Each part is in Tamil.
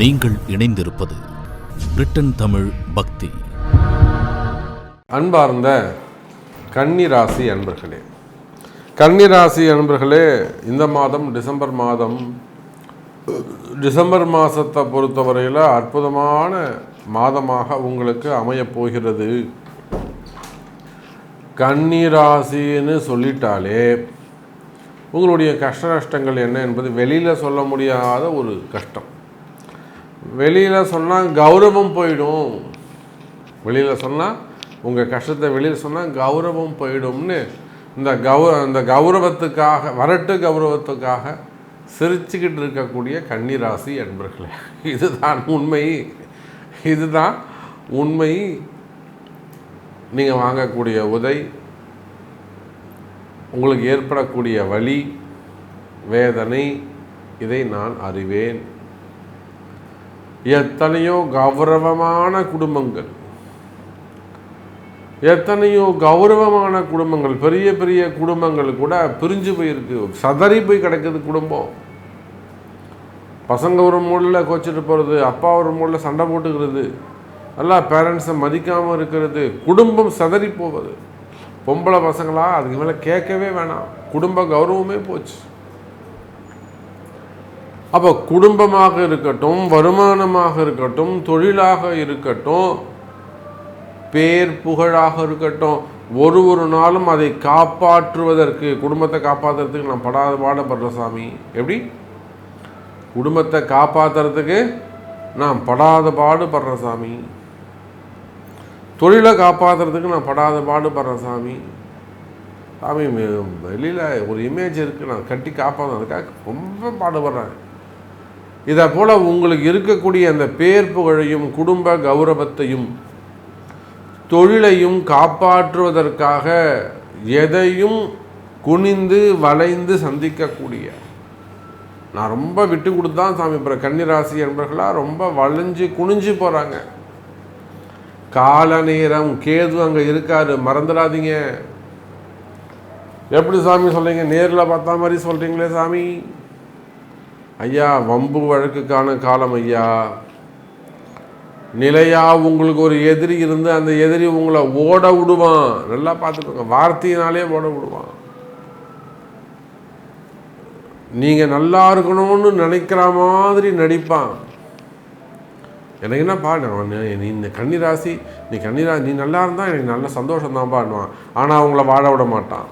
நீங்கள் இணைந்திருப்பது பிரிட்டன் தமிழ் பக்தி. அன்பார்ந்த கன்னிராசி அன்பர்களே கன்னிராசி அன்பர்களே இந்த மாதம் டிசம்பர் மாதம் டிசம்பர் மாதத்தை பொறுத்தவரையில் அற்புதமான மாதமாக உங்களுக்கு அமையப் போகிறது. கன்னிராசின்னு சொல்லிட்டாலே உங்களுடைய கஷ்ட நஷ்டங்கள் என்ன என்பது வெளியில் சொல்ல முடியாத ஒரு கஷ்டம். வெளியில் சொன்னால் கௌரவம் போயிடும். வெளியில் சொன்னால் உங்கள் கஷ்டத்தை வெளியில் சொன்னால் கௌரவம் போயிடும்னு இந்த கௌ இந்த கௌரவத்துக்காக வரட்டு கௌரவத்துக்காக சிரிச்சுக்கிட்டு இருக்கக்கூடிய கன்னிராசி அன்பர்களே இதுதான் உண்மை. இதுதான் உண்மை. நீங்கள் வாங்கக்கூடிய உதை உங்களுக்கு ஏற்படக்கூடிய வலி வேதனை இதை நான் அறிவேன். எத்தனையோ கௌரவமான குடும்பங்கள். எத்தனையோ கௌரவமான குடும்பங்கள். பெரிய பெரிய குடும்பங்கள் கூட பிரிஞ்சு போயிருக்கு. சதறி போய் கிடக்குது குடும்பம். பசங்க ஒரு மூலில் கோச்சிட்டு போகிறது அப்பா ஒரு மூலில் சண்டை போட்டுக்கிறது நல்லா பேரண்ட்ஸை மதிக்காமல் இருக்கிறது குடும்பம் சதறி போவது. பொம்பளை பசங்களா அதுக்கு மேலே கேட்கவே வேணாம். குடும்ப கௌரவமே போச்சு. அப்போ குடும்பமாக இருக்கட்டும் வருமானமாக இருக்கட்டும் தொழிலாக இருக்கட்டும் பேர் புகழாக இருக்கட்டும் ஒரு ஒரு நாளும் அதை காப்பாற்றுவதற்கு குடும்பத்தை காப்பாற்றுறதுக்கு நான் படாத பாடுபடுற சாமி. எப்படி? குடும்பத்தை காப்பாற்றுறதுக்கு நான் படாத பாடுபடுற சாமி. தொழிலை காப்பாற்றுறதுக்கு நான் படாத பாடுபடுற சாமி. சாமி வெளியில் ஒரு இமேஜ் இருக்குது நான் கட்டி காப்பாற்றுறதுக்காக ரொம்ப பாடுபடுறேன். இதை போல் உங்களுக்கு இருக்கக்கூடிய அந்த பேர் புகழையும் குடும்ப கௌரவத்தையும் தொழிலையும் காப்பாற்றுவதற்காக எதையும் குனிந்து வளைந்து சந்திக்கக்கூடிய. நான் ரொம்ப விட்டு கொடுத்தான் சாமி இப்போ கன்னிராசி என்பர்களாக ரொம்ப வளைஞ்சு குனிஞ்சு போகிறாங்க கால நேரம் கேது அங்கே இருக்காரு மறந்துடாதீங்க. எப்படி சாமி சொல்கிறீங்க நேரில் பார்த்தா மாதிரி சொல்கிறீங்களே சாமி. ஐயா வம்பு வழக்குக்கான காலம் ஐயா. நிலையா உங்களுக்கு ஒரு எதிரி இருந்து அந்த எதிரி உங்களை ஓட விடுவான். நல்லா பார்த்துக்கோங்க. வார்த்தையினாலே ஓட விடுவான். நீங்கள் நல்லா இருக்கணும்னு நினைக்கிற மாதிரி நடிப்பான். எனக்கு என்னப்பா நான் நீ இந்த கன்னிராசி நீ கன்னிரா நீ நல்லா இருந்தால் எனக்கு நல்ல சந்தோஷம் தான்ப்பான்னுவான் ஆனால் அவங்கள வாழ விட மாட்டான்.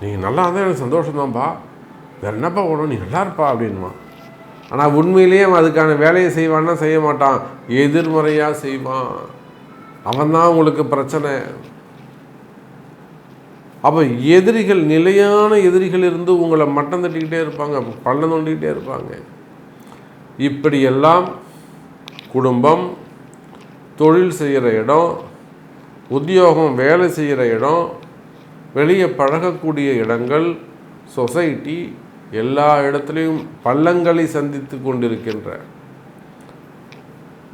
நீங்கள் நல்லா இருந்தால் எனக்கு சந்தோஷம் தான்ப்பா வேறு என்னப்பா ஓடும் நீ நல்லா இருப்பா அப்படின்வான் ஆனால் உண்மையிலேயே அவன் அதுக்கான வேலையை செய்வான்னா செய்ய மாட்டான். எதிர்மறையாக செய்வான். அவன் தான் உங்களுக்கு பிரச்சனை. அப்போ எதிரிகள் நிலையான எதிரிகள் இருந்து உங்களை மட்டம் தட்டிக்கிட்டே இருப்பாங்க. பள்ளம் தோண்டிக்கிட்டே இருப்பாங்க. இப்படியெல்லாம் குடும்பம் தொழில் செய்கிற இடம் உத்தியோகம் வேலை செய்கிற இடம் வெளியே பழகக்கூடிய இடங்கள் சொசைட்டி எல்லா இடத்துலையும் பள்ளங்களை சந்தித்து கொண்டிருக்கின்ற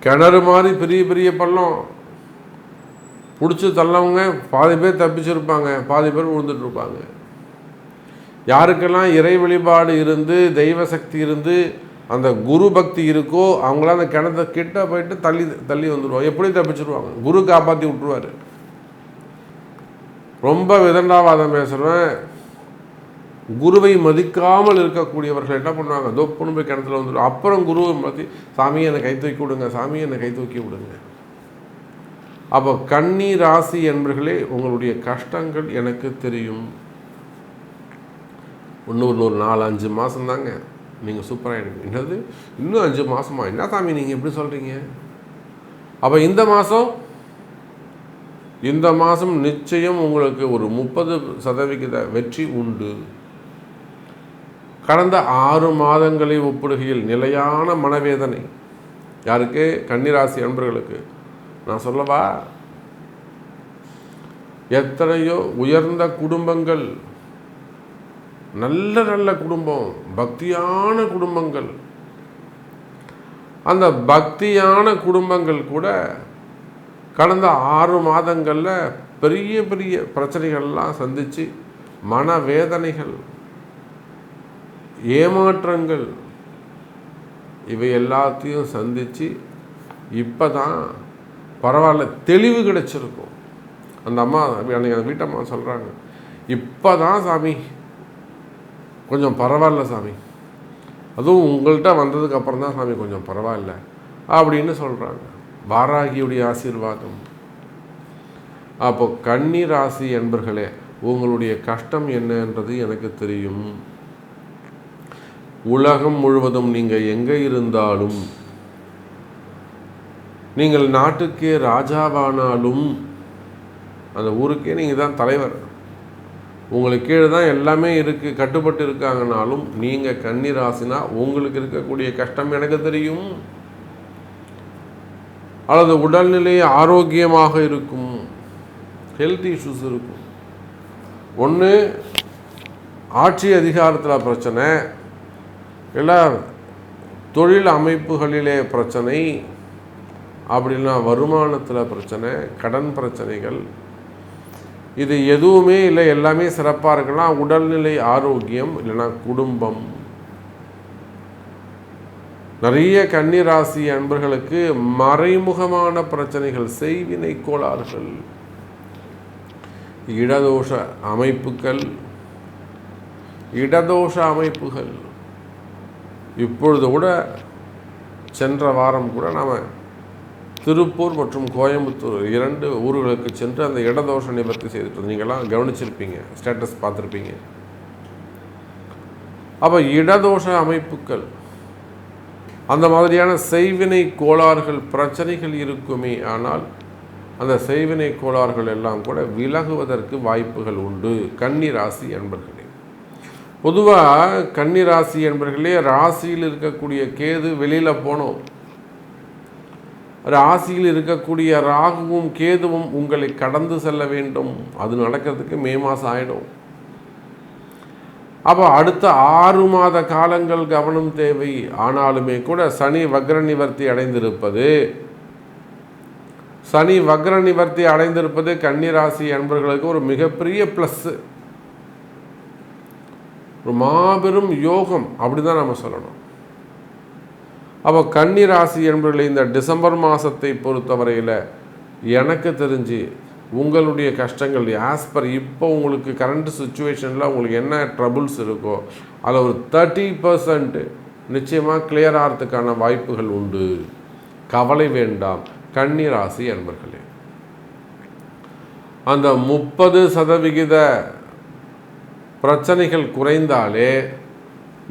கிணறு மாதிரி பெரிய பெரிய பள்ளம். பிடிச்சி தள்ளவங்க பாதி பேர் தப்பிச்சிருப்பாங்க பாதி பேர் விழுந்துட்டு இருப்பாங்க யாருக்கெல்லாம் இறை வழிபாடு இருந்து தெய்வ சக்தி இருந்து அந்த குரு பக்தி இருக்கோ அவங்களாம் அந்த கிணத்த கிட்ட போயிட்டு தள்ளி தள்ளி வந்துடுவாங்க எப்படி தப்பிச்சிருவாங்க? குரு காப்பாற்றி விட்டுருவார். ரொம்ப விதண்டாவாதம் பேசுகிறேன் குருவை மதிக்காமல் இருக்கக்கூடியவர்கள் என்ன பண்ணுவாங்க? தொப்புன்னு போய் கிணத்துல வந்துடும் அப்புறம் குருவை மதி சாமியை என்னை கை தூக்கி விடுங்க சாமியை என்னை கை தூக்கி விடுங்க. அப்போ கன்னி ராசி என்பர்களே உங்களுடைய கஷ்டங்கள் எனக்கு தெரியும். இன்னொரு ஒரு நாலு அஞ்சு மாதம் தாங்க. நீங்கள் சூப்பராக எடுங்க என்னது? இன்னும் அஞ்சு மாதமா என்ன சாமி நீங்கள் எப்படி சொல்கிறீங்க அப்போ இந்த மாதம் இந்த மாதம் நிச்சயம் உங்களுக்கு ஒரு முப்பது சதவிகித வெற்றி உண்டு. கடந்த ஆறு மாதங்களை ஒப்பிடுகையில் நிலையான மனவேதனை. யாருக்கு? கன்னிராசி அன்பர்களுக்கு. நான் சொல்லவா? எத்தனையோ உயர்ந்த குடும்பங்கள் நல்ல நல்ல குடும்பம் பக்தியான குடும்பங்கள். அந்த பக்தியான குடும்பங்கள் கூட கடந்த ஆறு மாதங்களில் பெரிய பெரிய பிரச்சனைகள்லாம் சந்தித்து மனவேதனைகள் ஏமாற்றங்கள். இவை எல்லாத்தையும் சந்தித்து இப்போ தான் பரவாயில்ல தெளிவு கிடைச்சிருக்கும். அந்த அம்மா அன்றைக்கி அந்த வீட்டம்மா சொல்கிறாங்க இப்போ தான் சாமி கொஞ்சம் பரவாயில்ல சாமி. அதுவும் உங்கள்கிட்ட வந்ததுக்கப்புறம் தான் சாமி கொஞ்சம் பரவாயில்ல. அப்படின்னு சொல்கிறாங்க வாராகியுடைய ஆசீர்வாதம். அப்போ கன்னி ராசி என்பர்களே உங்களுடைய கஷ்டம் என்னன்றது எனக்கு தெரியும். உலகம் முழுவதும் நீங்கள் எங்கே இருந்தாலும் நீங்கள் நாட்டுக்கே ராஜாவானாலும் அந்த ஊருக்கே நீங்கள் தான் தலைவர். உங்களுக்கு கீழே தான் எல்லாமே இருக்குது கட்டுப்பட்டு இருக்காங்கனாலும் நீங்கள் கன்னிராசினா உங்களுக்கு இருக்கக்கூடிய கஷ்டம் எனக்கு தெரியும். அல்லது உடல்நிலை ஆரோக்கியமாக இருக்கும். ஹெல்த் இஷ்யூஸ் இருக்கும். ஒன்று ஆட்சி அதிகாரத்தில் பிரச்சனை. இல்லை தொழில் அமைப்புகளிலே பிரச்சனை அப்படின்னா வருமானத்தில் பிரச்சனை கடன் பிரச்சனைகள் இது எதுவுமே இல்லை எல்லாமே சிறப்பாக இருக்கலாம். உடல்நிலை ஆரோக்கியம் இல்லைன்னா குடும்பம். நிறைய கன்னிராசி அன்பர்களுக்கு மறைமுகமான பிரச்சனைகள் செய்வினை கோளாறுகள். இடதோஷ அமைப்புகள் இடதோஷ அமைப்புகள். இப்பொழுது கூட சென்ற வாரம் கூட நாம் திருப்பூர் மற்றும் கோயம்புத்தூர் இரண்டு ஊர்களுக்கு சென்று அந்த இடதோஷ நிவர்த்தி செய்துட்டு நீங்களாம் கவனிச்சிருப்பீங்க ஸ்டேட்டஸ் பார்த்துருப்பீங்க. அப்போ இடதோஷ அமைப்புகள் அந்த மாதிரியான செய்வினை கோளாறுகள் பிரச்சனைகள் இருக்குமே ஆனால் அந்த செய்வினை கோளாறுகள் எல்லாம் கூட விலகுவதற்கு வாய்ப்புகள் உண்டு. கன்னி ராசி என்பர்களே. பொதுவாக கன்னி ராசி என்பர்களே ராசியில் இருக்கக்கூடிய கேது வெளியில் போனோம். ராசியில் இருக்கக்கூடிய ராகுவும் கேதுவும் உங்களை கடந்து செல்ல வேண்டும். அது நடக்கிறதுக்கு மே மாதம் ஆகிடும் அப்போ அடுத்த ஆறு மாத காலங்கள் கவனம் தேவை. ஆனாலுமே கூட சனி வக்ர நிவர்த்தி அடைந்திருப்பது சனி வக்ர நிவர்த்தி அடைந்திருப்பது கன்னிராசி அன்பர்களுக்கு ஒரு மிகப்பெரிய ப்ளஸ்ஸு ஒரு மாபெரும் யோகம் அப்படிதான் நம்ம சொல்லணும். அப்போ கன்னி ராசி என்பவர்களை இந்த டிசம்பர் மாதத்தை பொறுத்தவரையில் எனக்கு தெரிஞ்சு உங்களுடைய கஷ்டங்கள் ஆஸ் பர் இப்போ உங்களுக்கு கரண்ட் சுச்சுவேஷனில் உங்களுக்கு என்ன ட்ரபுள்ஸ் இருக்கோ அதில் ஒரு தேர்ட்டி பர்சன்ட் நிச்சயமாக கிளியர் ஆகிறதுக்கான வாய்ப்புகள் உண்டு. கவலை வேண்டாம் கன்னி ராசி அன்பர்களே அந்த முப்பது சதவிகித பிரச்சனைகள் குறைந்தாலே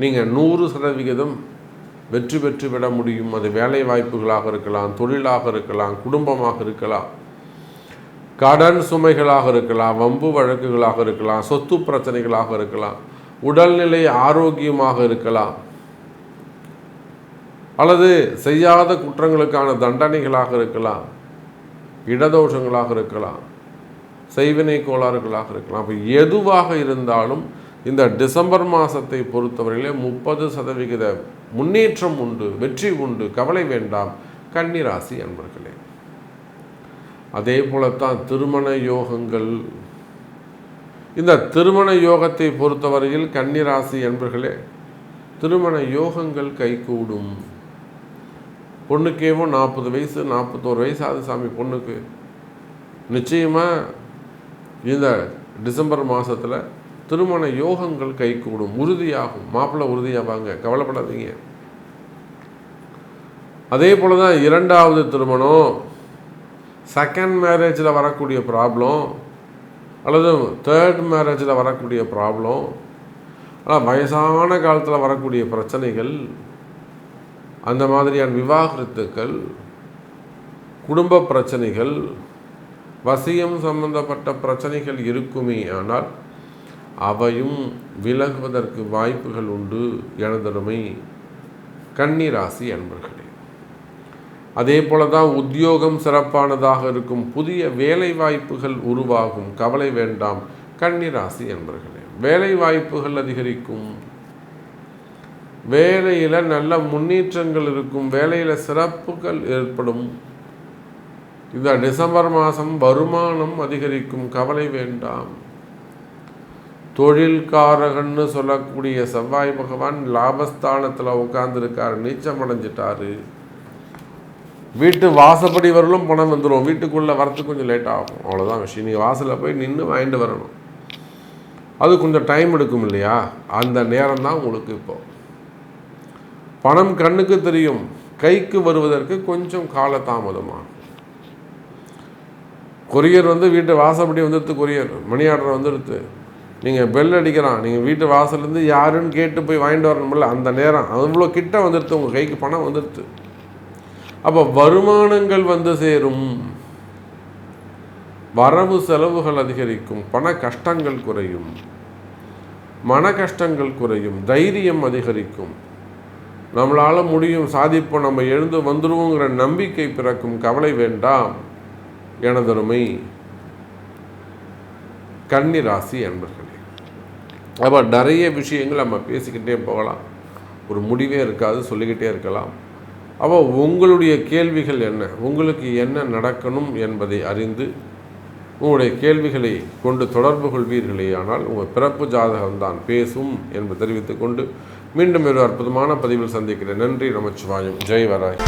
நீங்கள் நூறு சதவிகிதம் வெற்றி பெற்று விட முடியும். அது வேலை வாய்ப்புகளாக இருக்கலாம் தொழிலாக இருக்கலாம் குடும்பமாக இருக்கலாம் கடன் சுமைகளாக இருக்கலாம் வம்பு வழக்குகளாக இருக்கலாம் சொத்து பிரச்சனைகளாக இருக்கலாம் உடல்நிலை ஆரோக்கியமாக இருக்கலாம் அல்லது செய்யாத குற்றங்களுக்கான தண்டனைகளாக இருக்கலாம் இடதோஷங்களாக இருக்கலாம். செய்வினை கோளாறுகளாக இருக்கலாம். அப்போ எதுவாக இருந்தாலும் இந்த டிசம்பர் மாதத்தை பொறுத்தவரையிலே முப்பது சதவிகித முன்னேற்றம் உண்டு வெற்றி உண்டு கவலை வேண்டாம் கன்னிராசி அன்பர்களே. அதே போலத்தான் திருமண யோகங்கள். இந்த திருமண யோகத்தை பொறுத்தவரையில் கன்னிராசி என்பர்களே திருமண யோகங்கள் கைகூடும். பொண்ணுக்கேவும் நாற்பது வயசு நாற்பத்தோரு வயசு ஆகுது சாமி பொண்ணுக்கு. நிச்சயமாக இந்த டிசம்பர் மாதத்தில் திருமண யோகங்கள் கைகூடும் உறுதியாகும். மாப்பிள்ளை உறுதியாவாங்க. கவலைப்படாதீங்க. அதே போல் தான் இரண்டாவது திருமணம் செகண்ட் மேரேஜில் வரக்கூடிய ப்ராப்ளம் அல்லது தேர்ட் மேரேஜில் வரக்கூடிய ப்ராப்ளம் ஆனால் வயசான காலத்தில் வரக்கூடிய பிரச்சனைகள் அந்த மாதிரியான விவாகரத்துக்கள் குடும்ப பிரச்சனைகள் வசியம் சம்பந்தப்பட்ட பிரச்சனைகள் இருக்குமே ஆனால் அவையும் விலகுவதற்கு வாய்ப்புகள் உண்டு எனதருமை கன்னிராசி அன்பர்களே. அதே போல தான் உத்தியோகம் சிறப்பானதாக இருக்கும் புதிய வேலை வாய்ப்புகள் உருவாகும். கவலை வேண்டாம் கன்னிராசி என்பர்களே வேலை வாய்ப்புகள் அதிகரிக்கும். வேலையில் நல்ல முன்னேற்றங்கள் இருக்கும். வேலையில் சிறப்புகள் ஏற்படும். இந்த டிசம்பர் மாதம் வருமானம் அதிகரிக்கும் கவலை வேண்டாம். தொழில்காரகன்னு சொல்லக்கூடிய செவ்வாய் பகவான் லாபஸ்தானத்தில் உட்காந்துருக்கார் நீச்சம் அடைஞ்சிட்டாரு வீட்டு வாசப்படி வரலும் பணம் வந்துடும் வீட்டுக்குள்ளே வரத்துக்கு கொஞ்சம் லேட் ஆகும். அவ்வளோதான் விஷயம். நீங்கள் வாசலில் போய் நின்று வாங்கிட்டு வரணும். அது கொஞ்சம் டைம் எடுக்கும் இல்லையா? அந்த நேரம் தான் உங்களுக்கு இப்போ. பணம் கண்ணுக்கு தெரியும். கைக்கு வருவதற்கு கொஞ்சம் காலதாமதமாகும். கொரியர் வந்து வீட்டு வாசப்படி வந்துடுது கொரியர். மணி ஆர்டர் வந்துடுது நீங்கள் பெல் அடிக்கிறான். நீங்கள் வீட்டு வாசல்லேருந்து யாருன்னு கேட்டு போய் வாங்கிட்டு வரணும்ல அந்த நேரம். அவ்வளோ கிட்ட வந்துடுது உங்கள் கைக்கு பணம் வந்துடுது அப்போ வருமானங்கள் வந்து சேரும். வரவு செலவுகள் அதிகரிக்கும். பண கஷ்டங்கள் குறையும். மன கஷ்டங்கள் குறையும். தைரியம் அதிகரிக்கும். நம்மளால் முடியும். சாதிப்போம். நம்ம எழுந்து வந்துடுவோங்கிற நம்பிக்கை பிறக்கும். கவலை வேண்டாம். எனதருமை கன்னி ராசி அன்பர்களே. அப்போ நிறைய விஷயங்கள் நம்ம பேசிக்கிட்டே போகலாம். ஒரு முடிவே இருக்காது சொல்லிக்கிட்டே இருக்கலாம். அப்போ உங்களுடைய கேள்விகள் என்ன? உங்களுக்கு என்ன நடக்கணும் என்பதை அறிந்து உங்களுடைய கேள்விகளை கொண்டு தொடர்பு கொள்வீர்களே ஆனால் உங்கள் பிறப்பு ஜாதகம்தான். பேசும் என்று தெரிவித்துக்கொண்டு மீண்டும் ஒரு அற்புதமான பதிவில் சந்திக்கிறேன். நன்றி நமச்சிவாயம். ஜெய் வராய்